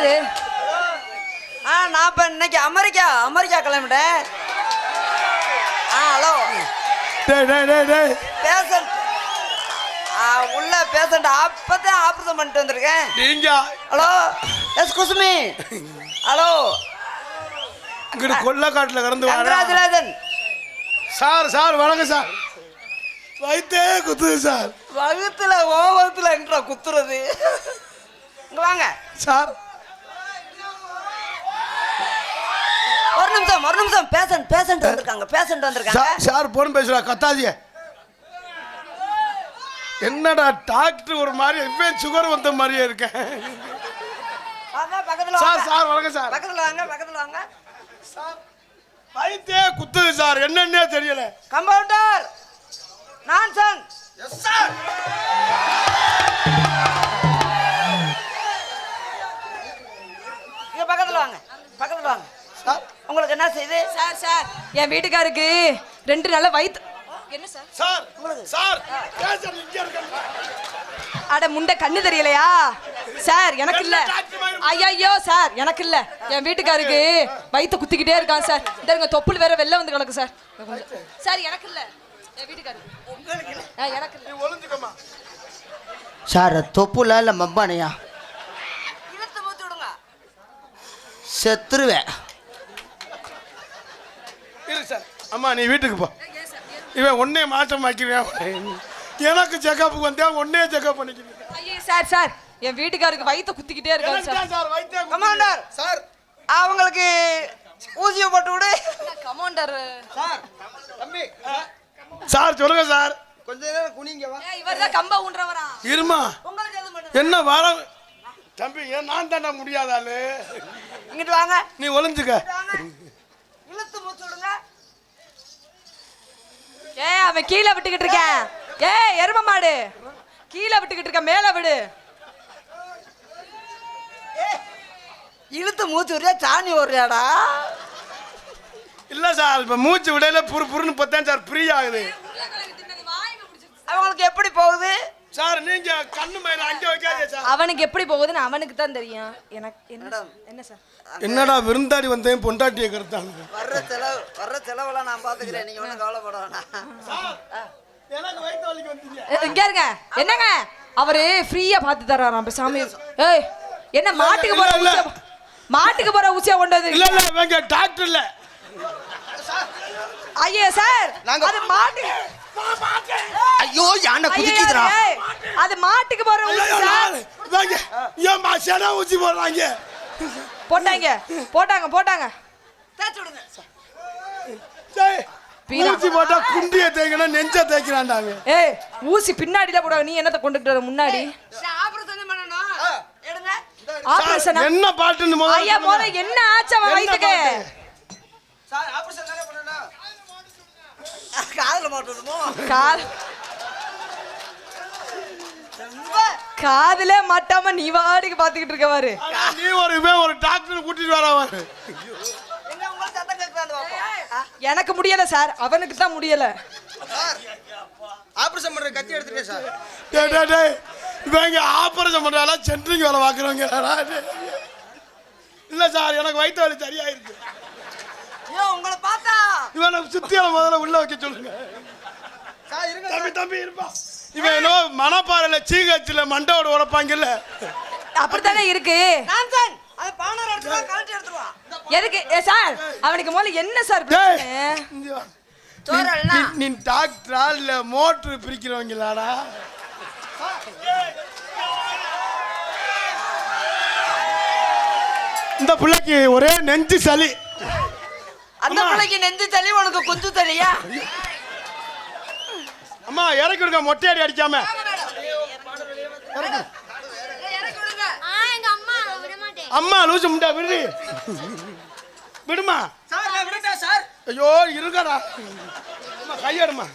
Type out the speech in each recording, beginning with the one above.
என்னது? ஆ நான் இப்போ இன்னைக்கு அமெரிக்கா அமெரிக்கா கிளம்பிட்டேன். ஆ ஹலோ. பேஷண்ட் ஆ உள்ள பேஷண்ட் அப்பதான் ஆப்ரேஷன் பண்ணிட்டு வந்திருக்கேன். நீங்க. ஹலோ. எஸ் குசுமி. ஹலோ. இங்கிட்டு கொல்லக்காட்டுல கடந்து வர கங்க்ராச்சுலேஷன் சார் சார் வணக்கம் சார். வயித்தே குத்துது சார். வகுத்துல ஓ வகுத்துல என்ற குத்துறது? இங்க வாங்க. சார். நிமிஷம் ஒரு நிமிஷம். பேஷண்ட் பேஷண்ட் வந்திருக்காங்க பேஷண்ட் வந்திருக்காங்க. சார் சார் போன் பேசுறா கத்தாதிய என்னடா டாக்டர் ஒரு மாதிரி இவன் சுகர் வந்த மாதிரியே இருக்கேன் பக்கத்துல சார் சார் வணக்கம் சார். பக்கத்துல வாங்க பக்கத்துல வாங்க. சார் வயித்தே குத்துது சார். என்னன்னே தெரியல. கம்பவுண்டர்! நான்சன் இங்க என் வீட்டுக்காருக்கு ரெண்டு நாள வயிற்று என்ன சார்? சார் அட முண்டை கண்ணு தெரியலையா? சார் எனக்கு இல்ல. ஐயோ சார் எனக்கு இல்ல. என் வீட்டுக்காருக்கு வயித்தை குத்திக்கிட்டே இருக்கான் சார். இந்த தொப்புள் வேற வெளில வந்து கிடக்கு சார். சார் எனக்கு இல்ல. என் வீட்டுக்காருக்கு. ஆ, எனக்கு இல்ல. நீ ஒளிஞ்சுக்கம்மா. சார் தொப்புல இல்லை மப்பானையா? செத்துருவேன் இரு சார் அம்மா நீ வீட்டுக்கு போ. இவன் ஒன்னே மாற்றம் ஆக்கிறேன் எனக்கு செக்கப்புக்கு வந்தேன் ஒன்னே செக்கப் பண்ணிக்கிறேன் ஐயோ சார் சார். என் வீட்டுக்காருக்கு வயித்தை குத்திக்கிட்டே இருக்கான் சார். சார் வைத்தியம் கமாண்டர். சார். அவங்களுக்கு ஊசியை போட்டு விடு. கமாண்டர். சார் தம்பி. சார் சொல்லுங்க சார். கொஞ்ச நேரம் குனிங்க வா. இவர் தான் கம்ப ஊன்றவரா? இருமா. என்ன வர? தம்பி ஏன் நான் தானே முடியாத ஆளு? இங்கிட்டு வாங்க. நீ ஒளிஞ்சுக்க. இழுத்து மூச்சு விடுங்க. ஏ அவன் கீழே விட்டுக்கிட்டு இருக்கேன். ஏ எரும மாடு. கீழே விட்டுக்கிட்டு இருக்க மேல விடு. இழுத்து மூச்சு விடுறியா சாணி ஓடுறியாடா? இல்ல சார் இப்ப மூச்சு விடையில புரு புருன்னு பார்த்தேன் சார் ஃப்ரீ ஆகுது. அவங்களுக்கு எப்படி போகுது? சார் நீங்க கண்ணு மயில அங்க வைக்காதீங்க சார். அவனுக்கு எப்படி போகுதுன்னு அவனுக்கு தான் தெரியும். எனக்கு என்ன என்ன சார்? என்னடா விருந்தாடி வந்தேன் பொண்டாட்டியை கருத்தாங்க வர்ற செலவு வர்ற செலவெல்லாம் நான் பாத்துக்கிறேன் நீங்க ஒன்றும் கவலைப்பட வேணாம். எனக்கு வயிற்று வலிக்கு வந்தீங்க. ஏ, இங்க இருங்க. என்னங்க? அவரு ஃப்ரீயா பார்த்து தர்றாராம் இரு. ஏய் என்ன மாட்டுக்கு போற. ஊசியா மாட்டுக்கு போற ஊசியா கொண்டு வந்து இல்ல இல்ல இவங்க டாக்டர் இல்ல. ஐயோ சார் நாங்க- அது மாட்டு ஐயோ யானை குதிக்குதுடா. அது மாட்டுக்கு போற ஊசி சார். இவங்க ஏன் செனா ஊசி போடுறாங்க? போட்டாங்க போட்டாங்க போட்டாங்க. தேய்ச்சி விடுங்க. ஊசி போட்டா குண்டிய தேய்க்கணும் நெஞ்ச தேய்க்கிறான்டாங்க. ஏய் ஊசி பின்னாடில போடுவாங்க. நீ என்னத்த கொண்டுட்டு வர முன்னாடி? ஆபரேஷன் பண்ணணும்? எடுங்க. ஆபரேஷன்? என்ன பாட்டுன்னு முதல்ல ஐயா. போத என்ன ஆச்சு அவன் வயித்துக்கு? சார் ஆபரேஷன் தானே காதுல விடுமோ கால் காதுல மாட்டாம நீ வாடிக்கு பாத்துக்கிட்டு இருக்க பாரு. நீ ஒரு ஒரு டாக்டர் கூட்டிட்டு பார்ப்போம் எனக்கு முடியல சார். அவனுக்கு தான் முடியல. ஆபரேஷன் பண்ற கத்தி எடுத்துட்டேன் சார். டேய் டேய் டேய். இவங்க ஆபரேஷன் பண்றாளா சென்ட்ரிங் வேலை பார்க்குறவங்க இல்ல சார் எனக்கு வயிற்று வலி சரியாயிருக்கு. ஐயோ உங்களை பார்த்தா. இவனை சுத்தியால முதல்ல உள்ள வைக்க சொல்லுங்க. சார் இருங்க தம்பி தம்பி இருப்பா. இவன் என்னோ மணப்பாறையில சீகச்சில மண்டோட உரப்பாங்கல்ல அப்படித்தானே இருக்கு? எதுக்கு? ஏ சார் அவனுக்கு முதல்ல என்ன சார் நீ- டாக்டரா இல்ல மோட்ரு பிரிக்கிறவங்களாடா? இந்த பிள்ளைக்கு ஒரே நெஞ்சு சளி. அந்த. பிள்ளைக்கு நெஞ்சு தள்ளி உனக்கு குஞ்சு தள்ளியா அம்மா இறக்கி விடுங்க மொட்டையடி அடிக்காம. ஆ எங்க அம்மா லூசு முண்டா விடு விடுமா? ஐயோ இருக்கடா அம்மா கையெடுமா.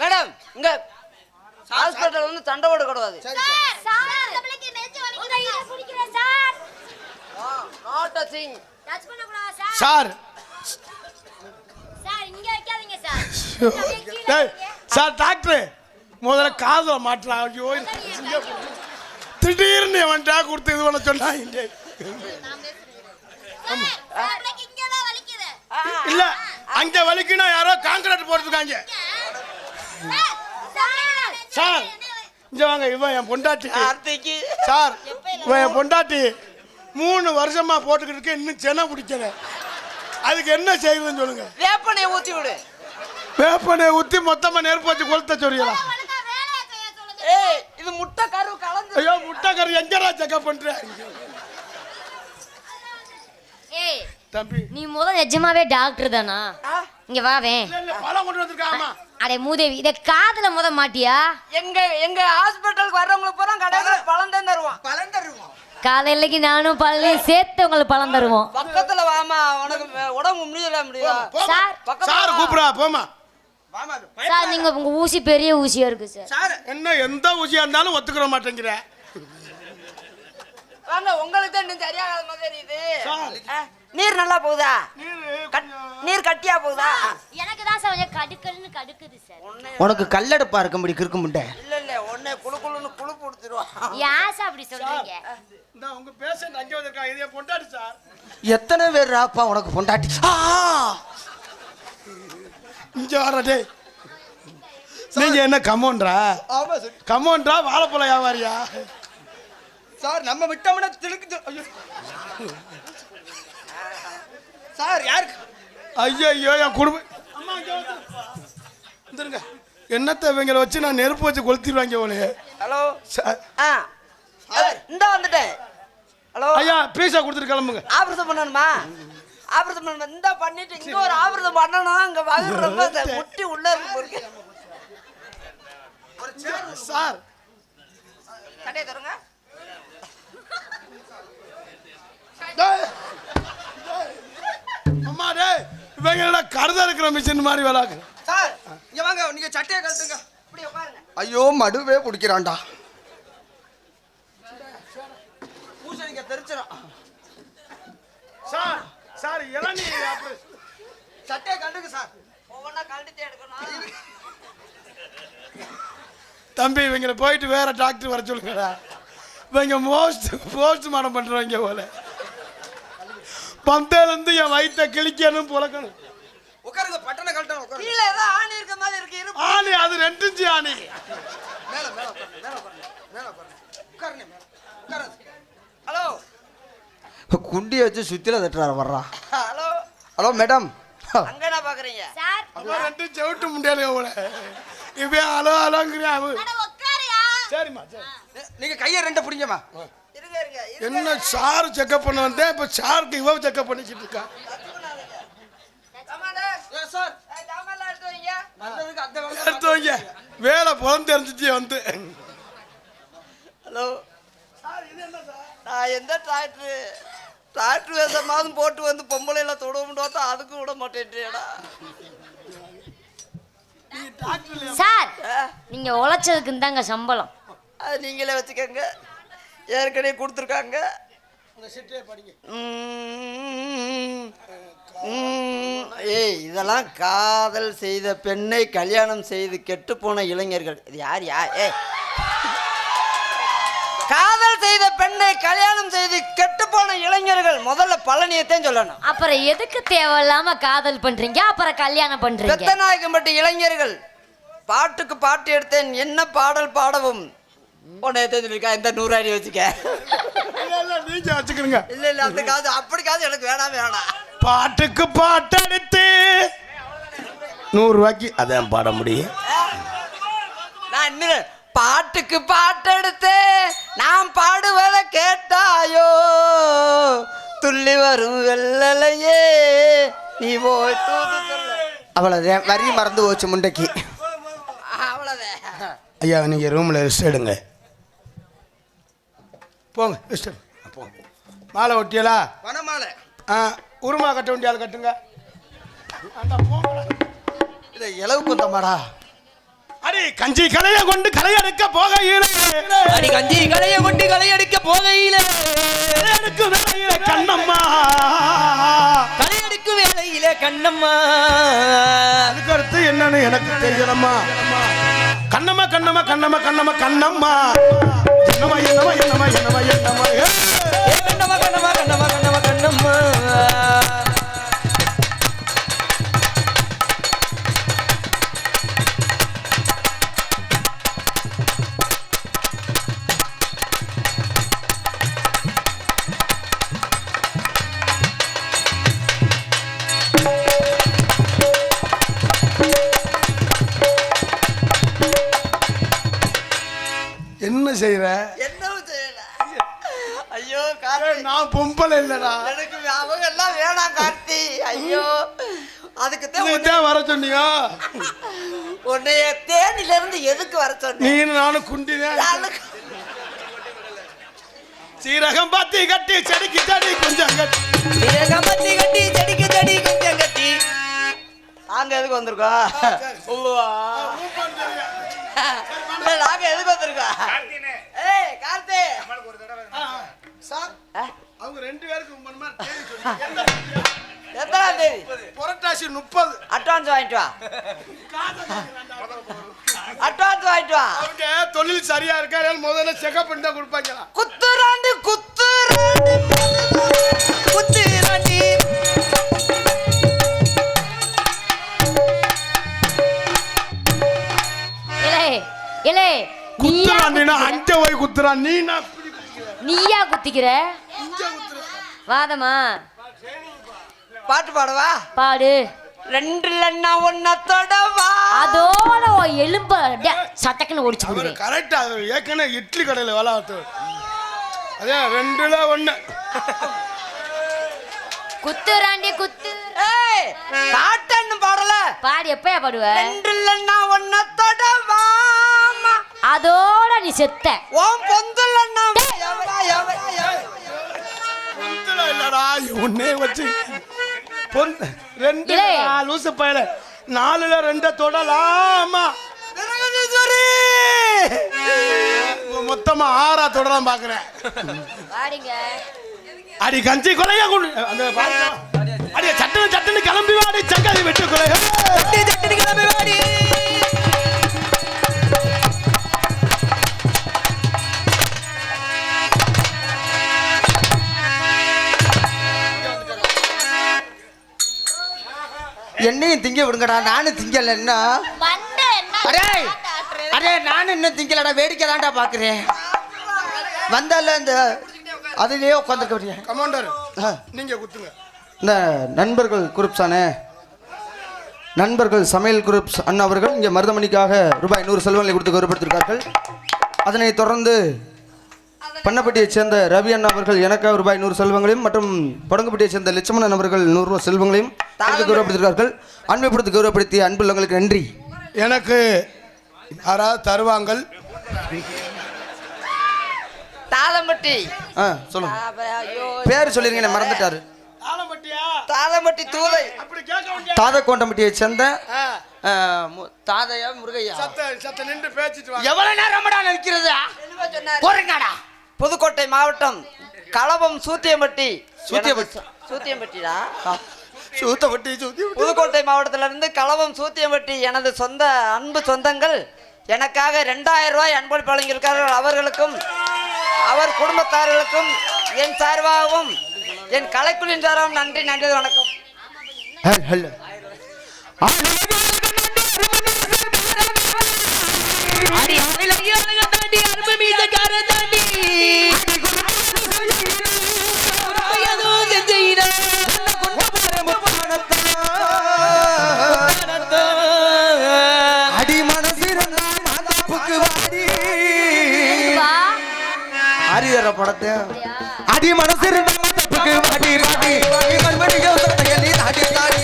மேடம் இங்க ஹாஸ்பிட்டல் வந்து சண்டை போடக்கூடாது சரி? சார் சார் அந்த பிள்ளைக்கு நெஞ்சு வலிக்குது உங்க இத பிடிக்கிறேன் சார் நோ டச்சிங் டச் பண்ண கூடாதா சார் சார் சார் இங்க வைக்காதீங்க சார் டாக்டர் முதல்ல காதுல மாட்டலாம் ஐயோ திடீர்னு அவன்டா கொடுத்து இது பண்ண சொன்னா இங்க. எனக்கு இங்கதான் வலிக்குது இல்ல அங்க வலிக்குனா யாரோ கான்கிரீட் போட்டுருக்காங்க. சார், இங்க வாங்க இவன் என் பொண்டாட்டி. கார்த்திக்கு. சார் இவன் என் பொண்டாட்டி மூணு வருஷமா போட்டுக்கிட்டு இருக்க இன்னும் சென பிடிக்கல. அதுக்கு என்ன செய்யுதுன்னு சொல்லுங்க. வேப்பனையை ஊத்தி விடு வேப்பனை ஊத்தி மொத்தமா நெருப்பு வச்சு கொளுத்த சொல்லுங்க. ஏய் இது முட்டை கரு கலந்து. ஐயோ முட்டைக்கறி எங்கடா செக்கப் பண்ற? ஏய் தம்பி. நீ முதல் நிஜமாவே டாக்டர் தானா? இங்க இல்ல, பழம் கொண்டு வந்திருக்காமா? அடே மூதேவி இத காதுல முத மாட்டியா? எங்க எங்க ஹாஸ்பிட்டலுக்கு வர்றவங்களுக்கு பூரா கடையில பழம். தான் தருவான் பலன் தருவோம். காலையிலக்கு நானும் பழனியும் சேர்த்து உங்களுக்கு பழம் தருவோம். பக்கத்துல வாமா உனக்கு உடம்பு முடியல முடியும். சார். பக்கத்துல சார். கூப்பிடா போமா சார். நீங்க உங்க ஊசி பெரிய ஊசியா இருக்கு சார். சார் என்ன எந்த ஊசியா இருந்தாலும் ஒத்துக்கிற மாட்டேங்கிற. வாங்க உங்களுக்கு தான் இன்னும் சரியாகாத மாதிரி தெரியுது. நீர் நல்லா போகுதா? கட்- நீர் கட்டியா போகுதா? எனக்கு தான் சார் கொஞ்சம் கடுக்கல்னு கடுக்குது சார். உனக்கு கல்லடுப்பா இருக்கும்படி கிறுக்கு முட்டை. இல்ல இல்ல ஒண்ணு குளு குளுன்னு குழு கொடுத்துருவான் ஏன் சார் அப்படி சொல்றீங்க? இந்த உங்க பேஷண்ட் அங்கே வந்திருக்காங்க இதே பொண்டாட்டி சார். எத்தனை பேர் ராப்பா உனக்கு பொண்டாட்டி? ஆ! இங்க வர டேய் நீங்க என்ன கமோன்றா? ஆமா சார். கமோன்றா வாழைப்பழ வியாபாரியா? சார் நம்ம விட்டோம்னா திழுக்கு ஐயோ. சார் யாருக்கு ஐயோ ஐயோ என் குடும்பம். வந்துருங்க என்னத்தை இவங்களை வச்சு நான் நெருப்பு வச்சு கொளுத்திடுவாங்க இவளையே ஹலோ. சார் ஆ இந்த வந்துட்டேன். ஹலோ. ஐயா பீஸா கொடுத்துட்டு கிளம்புங்க. ஆபரேஷன் பண்ணணுமா பண்ணணும் இந்த பண்ணிட்டு இங்க ஒரு ஆபரேஷன் பண்ணணும் இங்க வகுறு ரொம்ப இந்த முட்டி உள்ள இருக்கு சார். கடையை தருங்க. அம்மா டேய். இவங்க கருதா இருக்கிற மிஷின் மாதிரி வேலாக்கு சார் இங்க வாங்க. நீங்க சட்டையை கழட்டுங்க. ஐயோ மடுவே பிடிக்கிறான்டா. பூசணிக்க தெரிச்சிடும் சார். சார் இளநீ ஆபரேஷன் சட்டையை கழட்டுங்க சார். ஒவ்வொன்றா கழட்டிட்டே எடுக்கணும். தம்பி இவங்களை போயிட்டு வேற டாக்டர் வர சொல்லுங்கடா. இவங்க மோஸ்ட் போஸ்ட் மாடம் பண்றவங்க போல. பந்தேலேருந்து என் வயித்தை கிழிக்கணும் புழக்கணும் உட்காருங்க பட்டனை கழட்டணும் உட்காருங்க. கீழே ஏதோ ஆணி இருக்க மாதிரி இருக்கு இரு. ஆணி அது ரெண்டு இன்ச்சு ஆணி. மேல மேல மேல மேல உட்காருங்க மேல. உட்காருங்க. ஹலோ. குண்டி வச்சு சுத்தில தட்டுறாரு வர்றா. ஹலோ. Hello madam. அங்க என்ன பாக்குறீங்க? சார். அவன் ரெண்டு செவிட்டு முடியல போல இவன் அவன் அட, உட்காருயா. சரிம்மா சரி. நீங்க கையை ரெண்டு பிடிங்கம்மா. இருங்க இருங்க இருங்க. என்ன சார் செக்கப் பண்ண வந்தேன் இப்போ சாருக்கு இவ செக்கப் பண்ணிக்கிட்டு இருக்கா? வேலை புலம் தெரிஞ்சிச்சு வந்து. ஹலோ. நான் எந்த டிராக்டர் டிராக்டர் வேஷமாவது போட்டு வந்து பொம்பளையில தொடுவோம்னு பார்த்தா அதுக்கும் விட மாட்டேன்றியடா சார் நீங்க உழைச்சதுக்கு தாங்க சம்பளம். அது நீங்களே வச்சுக்கோங்க. ஏற்கனவே கொடுத்துருக்காங்க. ஏய் இதெல்லாம் காதல் செய்த பெண்ணை கல்யாணம் செய்து கெட்டுப்போன இளைஞர்கள். இது யார் யார் ஏய் செய்த பெண்ணை கல்யாணம் செய்து கெட்டுப்போன இளைஞர்கள் முதல்ல பழனியத்தையும் சொல்லணும். அப்புறம் எதுக்கு தேவையில்லாம காதல் பண்றீங்க? அப்புறம் கல்யாணம் பண்றீங்க? பெத்தநாயக்கம்பட்டி இளைஞர்கள் பாட்டுக்கு பாட்டு எடுத்தேன் என்ன பாடல் பாடவும்? உன்னை தெரிஞ்சிருக்கா இந்த நூறாடி வச்சுக்க. நீங்க வச்சுக்கிறீங்க இல்ல இல்ல அந்த காது அப்படி காது எனக்கு வேணாம் வேணாம். பாட்டுக்கு பாட்டடித்து நூறு ரூபாய்க்கு அதான் பாட முடியும். நான் இன்னும் பாட்டுக்கு பாட்டெடுத்து நான் பாடுவதை கேட்டாயோ? துள்ளி வரும் வெள்ளலையே நீ போய் தூது சொல்ல. அவ்வளவுதான் வரி மறந்து போச்சு முண்டைக்கு. அவ்வளோதான் ஐயா நீங்கள் ரூமில் ரெஸ்ட் எடுங்க. போங்க ரெஸ்ட் போங்க. மாலை ஒட்டியலா? வனமாலை. ஆ உருமா கட்ட வேண்டிய ஆள் கட்டுங்க. அந்த போங்கடா. இதை இலவு குந்தமாடா. அடி கஞ்சி கலையை கொண்டு கலையெடுக்க போகையில. அடி கஞ்சி கலைய கொண்டு கலையடிக்க போகையில. கலையெடுக்கு வேலையில கண்ணம்மா. கலையடிக்கும் வேலையில கண்ணம்மா. அதுக்கு அடுத்து என்னன்னு எனக்கு தெரியலம்மா. கண்ணம்மா கண்ணம்மா கண்ணம்மா கண்ணம்மா கண்ணம்மா. என்னம்மா என்னம்மா என்னம்மா என்னம்மா என்னம்மா! கண்ணம்மா கண்ணம்மா கண்ணம்மா கண்ணம்மா கண்ணம்மா. என்ன செய்யற என்னவும் செய்யல. ஐயோ கார்த்தி. நான் பொம்பளை இல்லடா. எனக்கு அவங்க எல்லாம் வேணாம் கார்த்தி. ஐயோ. அதுக்கு தான் வர சொன்னியா? உன்னைய தேனில இருந்து எதுக்கு வர சொன்னேன் நீ நானும் குண்டிதான் நாளுக்கு- சீரகம் பாத்தி கட்டி செடிக்கு செடி கொஞ்சம் கட்டி. கம்பத்தி கட்டி செடிக்கு செடி குஞ்சம் கட்டி. நாங்க எதுக்கு வந்திருக்கோம்? நாங்க எதுக்கு வந்திருக்கோம்? சார் அவங்க ரெண்டு பேருக்கு? எத்தனாம் தேதி? புரட்டாசி முப்பது. அட்வான்ஸ் வாங்கிட்டு வா. அட்வான்ஸ் வாங்கிட்டு வா. அவங்க தொழில் சரியா இருக்கா முதல்ல செக்அப் பண்ணி தான் கொடுப்பாங்களா? குத்துராண்டி குத்துராண்டி குத்துராண்டி இலே இலே நீயா குத்துறாண்டினா? அஞ்ச போய் குத்துறான் நீ நான். நீயா குத்திக்கிற. வாதமா பாட்டு பாடவா? பாடு. ரெண்டு இல்லைன்னா ஒன்னத்தோட வா அதோட எலும்ப சட்டக்குன்னு ஒடிச்சு அவரு கரெக்டா ஏற்கனவே இட்லி கடையில் வேலை பார்த்து அதே ரெண்டுல ஒண்ணு. குத்து ஏய் காட்டன்னு பாடல. பாடு எப்பயா பாடுவ? ரெண்டு இல்லைன்னா ஒன்னத்தோட வாமா அதோட நீ செத்த. பொந்துலன்னா இல்லடா ஒன்னே வச்சு பொன் ரெண்டு. லூசு பயல. நாலுல ரெண்ட தொடலாமா? மொத்தமா ஆறா தொடலாம் பாக்குறேன். அடி கஞ்சி கொலையா கொண்டு அந்த பாருங்க. அடி சட்டுன்னு சட்டுன்னு கிளம்பி வாடி சங்கதி வெட்டு கொலை என்னையும் திங்க விடுங்கடா நானும் திங்கல என்ன அடே அடே நானும் இன்னும் திங்கலடா வேடிக்கை தான்டா பாக்குறேன் வந்தால இந்த அதுலயே உட்காந்துருக்க கமாண்டர் நீங்க குத்துங்க. இந்த நண்பர்கள் குரூப்ஸானே நண்பர்கள் சமையல் குரூப்ஸ் அண்ணா அவர்கள் இங்கே மருதமணிக்காக ரூபாய் நூறு செல்வங்களை கொடுத்து கௌரவப்படுத்தியிருக்கார்கள். அதனைத் தொடர்ந்து பண்ணப்பட்டியைச் சேர்ந்த ரவி அண்ணா அவர்கள் எனக்காக ரூபாய் நூறு செல்வங்களையும் மற்றும் படங்குப்பட்டியைச் சேர்ந்த லட்சுமணன் அவர்கள் நூறு ரூபாய் செல்வங்களையும் கொடுத்து கௌரவப்படுத்தியிருக்கார்கள் அன்பைப்படுத்தி கௌரவப்படுத்திய அன்புள்ளங்களுக்கு நன்றி. எனக்கு யாராவது தருவாங்கள்? தாளம்பட்டி. ஆ சொல்லுங்க. பேர் சொல்லிருங்க நான் மறந்துட்டாரு. தாளம்பட்டி தூளை. அப்படி கேட்க வேண்டிய தாதக்கோண்டம்பட்டியைச் சேர்ந்த தாதையா முருகையா? சத்த சத்த நின்று பேசிட்டு எவ்வளவு நேரம்டா நிற்கிறது? போறீங்கடா. புதுக்கோட்டை மாவட்டம் களபம் சூத்தியம்பட்டி சூத்தியம்பட்டி. சூத்தியம்பட்டிடா சூத்தப்பட்டி சூத்தி புதுக்கோட்டை மாவட்டத்துல இருந்து களவம் சூத்தியம்பட்டி எனது சொந்த அன்பு சொந்தங்கள் எனக்காக ரெண்டாயிரம் ரூபாய் அன்பளிப்பு வழங்கியிருக்கிறார்கள் அவர்களுக்கும் அவர் குடும்பத்தார்களுக்கும் என் சார்பாகவும் என் கலைக்குழுவின் சார்பாகவும் நன்றி நன்றி வணக்கம் ஹலோ அடி மனசிறந்த மாதாப்புக்கு வாடி வா ஆரியர படத்தை அடி மனசிறந்த மாதாப்புக்கு வாடி வாடி. வாடி கண்மணியோ சத்தையலி தாடி தாடி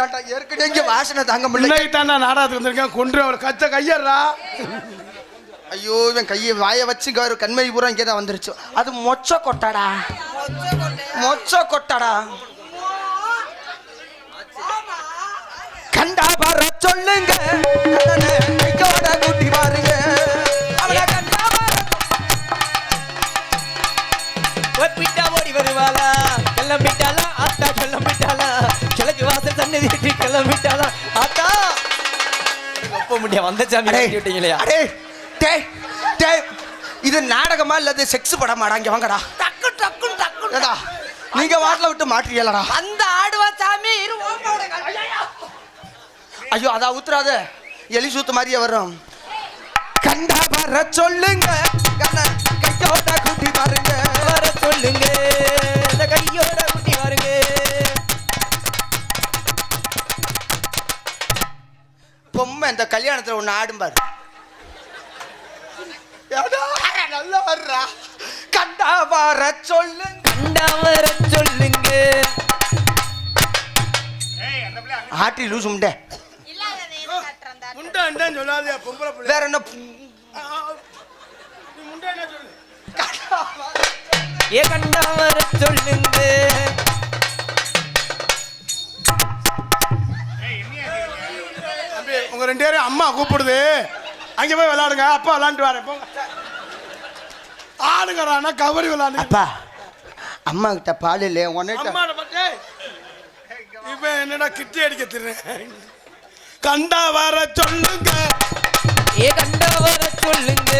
ஒழிச்சிட்டான்டா ஏற்கனவே இங்க வாசனை தாங்க முடியல. இன்னைக்கு தான் நான் நாடகத்துக்கு வந்திருக்கேன். கொன்று அவர் கச்ச கையறா. ஐயோ இவன் கையை வாயை வச்சு இங்க ஒரு கண்மை பூரா இங்கே தான் வந்துருச்சு. அது மொச்ச கொட்டாடா. மொச்ச கொட்டாடா. கண்டா பரச்சோ சொல்லுங்க. கையோட கூட்டி பாருங்க. அவளை கண்டா வர ஓடி வருவாளா? கிளம்பிட்டாளா ஆத்தா கிளம்பிட்டாளா கிழக்கு வாசல் சன்னதி விட்டு கிளம்பிட்டாளா? ஆத்தா! ஒப்ப முடியா வந்த சாமி விட்டீங்களே அடே, டேய், டேய், இது நாடகமா இல்லது செக்ஸ் படமாடா? இங்க வாங்கடா. டக்கு டக்கு டக்கு. ஏடா நீங்க வாட்டில விட்டு மாட்டுறீங்களடா அந்த ஆடுவா சாமி ஐயோ அதா ஊத்துறாத. எலி சூத்து மாதிரியே வரும். கண்டா வர சொல்லுங்க. கையோட கூட்டி பாருங்க. வர சொல்லுங்க. கையோட பொம்மை இந்த கல்யாணத்துல ஒண்ணு ஆடும் பாரு. ஏடா, நல்லா வர்றா. கண்டா வர சொல்லுங்க கண்டா வர சொல்லுங்க. ஆட்டி லூசு முண்டே. முண்டான்னு சொல்லாதே பொம்பளை பிள்ளை. வேற என்ன? சொல்லு. ஏ கண்டா வர சொல்லுங்க. உங்க ரெண்டு பேரும் அம்மா கூப்பிடுது. அங்க போய் விளையாடுங்க. அப்பா விளையாண்டு வரேன் போங்க ஆடுங்கறானா கபடி விளையாடுங்க அப்பா அம்மா கிட்ட பால் இல்லையே உன்னிட்ட இப்ப என்னடா கிட்டி அடிக்க திருறேன் கண்டா வர சொல்லுங்க. ஏ கண்டா வர சொல்லுங்க.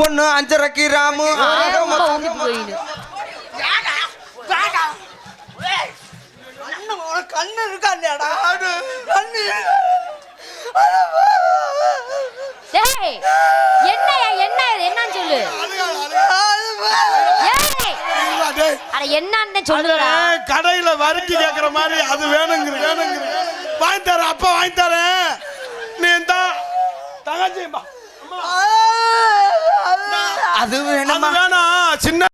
ஒண்ணு அஞ்சரைக்கு ராமு ஆக மொத்தம் கண்ணு இருக்கா இல்லையாடா? கண்ணு என்ன இது? என்னன்னு சொல்லு. அட என்னன்னு சொல்லுடா. கடையில வரிக்கு கேக்குற மாதிரி அது வேணுங்கிற வேணுங்கிற. வாங்கி தரேன் அப்பா வாங்கி தரேன். நீ இந்த. தங்கச்சி. அது வேணாம். சின்ன